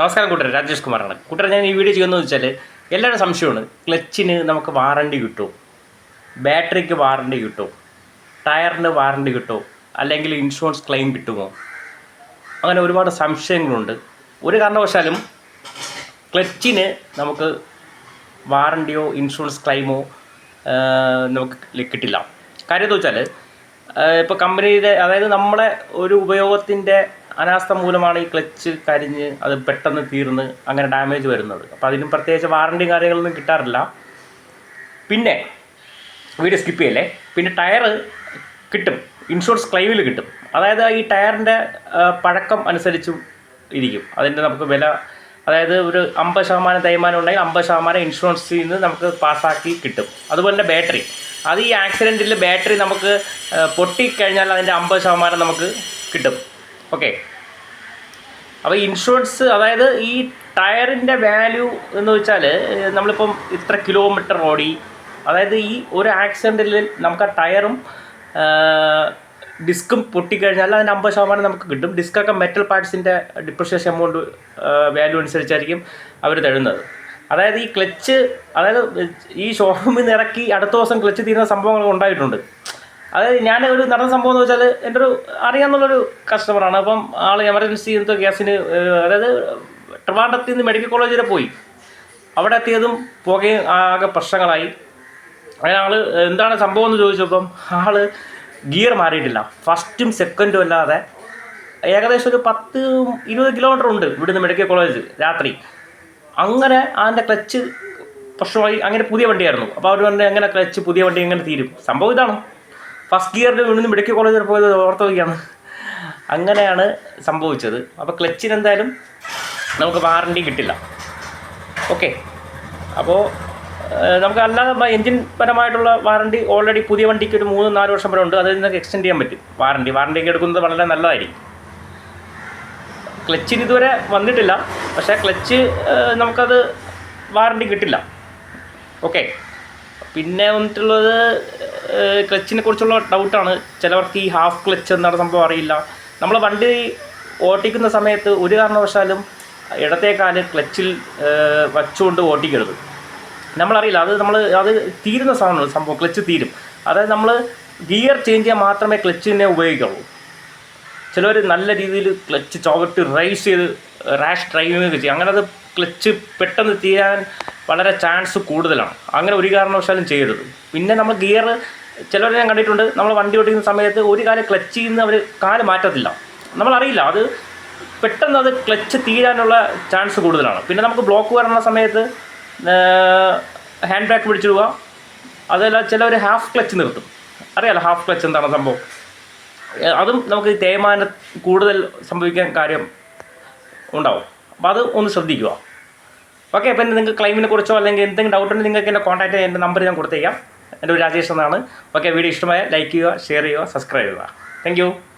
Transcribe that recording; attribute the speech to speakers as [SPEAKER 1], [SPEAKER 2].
[SPEAKER 1] നമസ്കാരം കൂട്ടർ രാജേഷ് കുമാറാണ്. കൂട്ടർ ഞാൻ ഈ വീഡിയോ ചെയ്യുന്നത് വെച്ചാൽ എല്ലാവരുടെ സംശയമാണ്. ക്ലച്ചിന് നമുക്ക് വാറണ്ടി കിട്ടും ബാറ്ററിക്ക് വാറണ്ടി കിട്ടും ടയറിന് വാറണ്ടി കിട്ടും അല്ലെങ്കിൽ ഇൻഷുറൻസ് ക്ലെയിം കിട്ടുമോ? അങ്ങനെ ഒരുപാട് സംശയങ്ങളുണ്ട്. ഒരു കാരണവശാലും ക്ലച്ചിന് നമുക്ക് വാറണ്ടിയോ ഇൻഷുറൻസ് ക്ലെയിമോ നമുക്ക് കിട്ടില്ല. കാര്യം എന്താ വെച്ചാൽ ഇപ്പോൾ കമ്പനിയുടെ അതായത് നമ്മളെ ഒരു ഉപയോഗത്തിന്റെ അനാസ്ഥ മൂലമാണ് ഈ ക്ലച്ച് കരിഞ്ഞ് അത് പെട്ടെന്ന് തീർന്ന് അങ്ങനെ ഡാമേജ് വരുന്നത്. അപ്പോൾ അതിനും പ്രത്യേകിച്ച് വാറണ്ടി കാര്യങ്ങളൊന്നും കിട്ടാറില്ല. പിന്നെ വീഡിയോ സ്കിപ്പ് ചെയ്യല്ലേ? പിന്നെ ടയർ കിട്ടും. ഇൻഷുറൻസ് ക്ലെയിമിൽ കിട്ടും. അതായത് ഈ ടയറിന്റെ പഴക്കം അനുസരിച്ചും ഇരിക്കും. അതിന്റെ നമുക്ക് വില അതായത് ഒരു അമ്പത് ശതമാനം തേയ്മാനം ഉണ്ടെങ്കിൽ അമ്പത് ശതമാനം ഇൻഷുറൻസിൽ നിന്ന് നമുക്ക് പാസ്സാക്കി കിട്ടും. അതുപോലെ തന്നെ ബാറ്ററി അത് ഈ ആക്സിഡന്റിൽ ബാറ്ററി നമുക്ക് പൊട്ടിക്കഴിഞ്ഞാൽ അതിന്റെ അമ്പത് ശതമാനം നമുക്ക് കിട്ടും. ഓക്കെ അപ്പോൾ ഇൻഷുറൻസ് അതായത് ഈ ടയറിന്റെ വാല്യൂ എന്ന് വെച്ചാൽ നമ്മളിപ്പം ഇത്ര കിലോമീറ്റർ ഓടി അതായത് ഈ ഒരു ആക്സിഡന്റിൽ നമുക്ക് ആ ടയറും ഡിസ്കും പൊട്ടിക്കഴിഞ്ഞാൽ അതിന് അമ്പത് ശതമാനം നമുക്ക് കിട്ടും. ഡിസ്കൊക്കെ മെറ്റൽ പാർട്സിന്റെ ഡിപ്രിഷിയേഷൻ എമൗണ്ട് വാല്യൂ അനുസരിച്ചായിരിക്കും അവർ തരുന്നത്. അതായത് ഈ ക്ലച്ച് അതായത് ഈ ഷോറൂമിൽ നിന്ന് ഇറക്കി അടുത്ത ദിവസം ക്ലച്ച് തീരുന്ന സംഭവങ്ങളൊക്കെ ഉണ്ടായിട്ടുണ്ട്. അതായത് ഞാൻ ഒരു നടന്ന സംഭവം എന്ന് വെച്ചാൽ എന്റെ ഒരു അറിയാമെന്നുള്ളൊരു കസ്റ്റമറാണ് അപ്പം ആൾ എമർജൻസി എന്തോ ഗ്യാസിന് അതായത് ട്രിവാണ്ടത്തിൽ നിന്ന് മെഡിക്കൽ കോളേജ് വരെ പോയി. അവിടെ എത്തിയതും പുകയും ആകെ പ്രശ്നങ്ങളായി. അങ്ങനെ ആൾ എന്താണ് സംഭവം എന്ന് ചോദിച്ചപ്പം ആൾ ഗിയർ മാറിയിട്ടില്ല. ഫസ്റ്റും സെക്കൻഡും അല്ലാതെ ഏകദേശം ഒരു പത്ത് ഇരുപത് കിലോമീറ്റർ ഉണ്ട് ഇവിടുന്ന് മെഡിക്കൽ കോളേജ് രാത്രി. അങ്ങനെ അതിന്റെ ക്ലച്ച് പ്രശ്നമായി. അങ്ങനെ പുതിയ വണ്ടിയായിരുന്നു. അപ്പോൾ അവർ പറഞ്ഞു എങ്ങനെ ക്ലച്ച് പുതിയ വണ്ടി എങ്ങനെ തീരും? സംഭവം ഇതാണ്. ഫസ്റ്റ് ഗിയറിൽ വീണ്ടും മെഡിക്കൽ കോളേജ് വരെ പോയത് ഓർത്ത് അങ്ങനെയാണ് സംഭവിച്ചത്. അപ്പോൾ ക്ലച്ചിന് എന്തായാലും നമുക്ക് വാറണ്ടി കിട്ടില്ല. ഓക്കെ അപ്പോൾ നമുക്ക് അല്ലാതെ എൻജിൻ പരമായിട്ടുള്ള വാറണ്ടി ഓൾറെഡി പുതിയ വണ്ടിക്ക് ഒരു മൂന്ന് നാല് വർഷം വരെ ഉണ്ട്. അതിൽ നിന്നൊക്കെ എക്സ്റ്റെൻഡ് ചെയ്യാൻ പറ്റും വാറണ്ടി ഒക്കെ എടുക്കുന്നത് വളരെ നല്ലതായിരിക്കും. ക്ലച്ചിന് ഇതുവരെ വന്നിട്ടില്ല. പക്ഷേ ക്ലച്ച് നമുക്കത് വാറണ്ടി കിട്ടില്ല. ഓക്കെ പിന്നെ വന്നിട്ടുള്ളത് ക്ലച്ചിനെ കുറിച്ചുള്ള ഡൗട്ടാണ് ചിലവർക്ക് ഈ ഹാഫ് ക്ലച്ച് എന്താണ് സംഭവം അറിയില്ല. നമ്മൾ വണ്ടി ഓട്ടിക്കുന്ന സമയത്ത് ഒരു കാരണവശാലും ഇടത്തേക്കാൽ ക്ലച്ചിൽ വച്ചുകൊണ്ട് ഓട്ടിക്കരുത്. നമ്മളറിയില്ല. അത് നമ്മൾ അത് തീരുന്ന സാധനമാണ് സംഭവം. ക്ലച്ച് തീരും. അതായത് നമ്മൾ ഗിയർ ചേഞ്ച് ചെയ്യാൻ മാത്രമേ ക്ലച്ചിനെ ഉപയോഗിക്കുള്ളൂ. ചിലവർ നല്ല രീതിയിൽ ക്ലച്ച് ചവിട്ടി റൈസ് ചെയ്ത് റാഷ് ഡ്രൈവിംഗ് ഒക്കെ ചെയ്യും. അങ്ങനെ അത് ക്ലച്ച് പെട്ടെന്ന് തീരാൻ വളരെ ചാൻസ് കൂടുതലാണ്. അങ്ങനെ ഒരു കാരണവശാലും ചെയ്യരുത്. പിന്നെ നമ്മൾ ഗിയർ ചിലവർ ഞാൻ കണ്ടിട്ടുണ്ട് നമ്മൾ വണ്ടി ഓടിക്കുന്ന സമയത്ത് ഒരു കാലം ക്ലച്ച് ചെയ്യുന്ന അവർ കാൽ മാറ്റത്തില്ല. നമ്മളറിയില്ല അത് പെട്ടെന്ന് അത് ക്ലച്ച് തീരാനുള്ള ചാൻസ് കൂടുതലാണ്. പിന്നെ നമുക്ക് ബ്ലോക്ക് വരുന്ന സമയത്ത് ഹാൻഡ് ബ്രേക്ക് പിടിച്ചിടുക അതല്ല ചിലവർ ഹാഫ് ക്ലച്ച് നിർത്തും. അറിയാലോ ഹാഫ് ക്ലച്ച് എന്താണ് സംഭവം? അതും നമുക്ക് തേയ്മാനം കൂടുതൽ സംഭവിക്കാൻ കാര്യം ഉണ്ടാവും. അപ്പോൾ അത് ഒന്ന് ശ്രദ്ധിക്കുക. ഓക്കെ അപ്പം നിങ്ങൾക്ക് ക്ലൈമിനെ കുറിച്ചോ അല്ലെങ്കിൽ എന്തെങ്കിലും ഡൗട്ട് ഉണ്ടെങ്കിൽ നിങ്ങൾക്ക് എന്നെ കോൺടാക്ട് ചെയ്യാൻ എന്റെ നമ്പർ ഞാൻ കൊടുത്തേക്കാം. എന്റെ ഒരു രാജേഷ് എന്നാണ്. ഓക്കെ വീഡിയോ ഇഷ്ടമായ ലൈക്ക് ചെയ്യുക ഷെയർ ചെയ്യുക സബ്സ്ക്രൈബ് ചെയ്യുക. താങ്ക്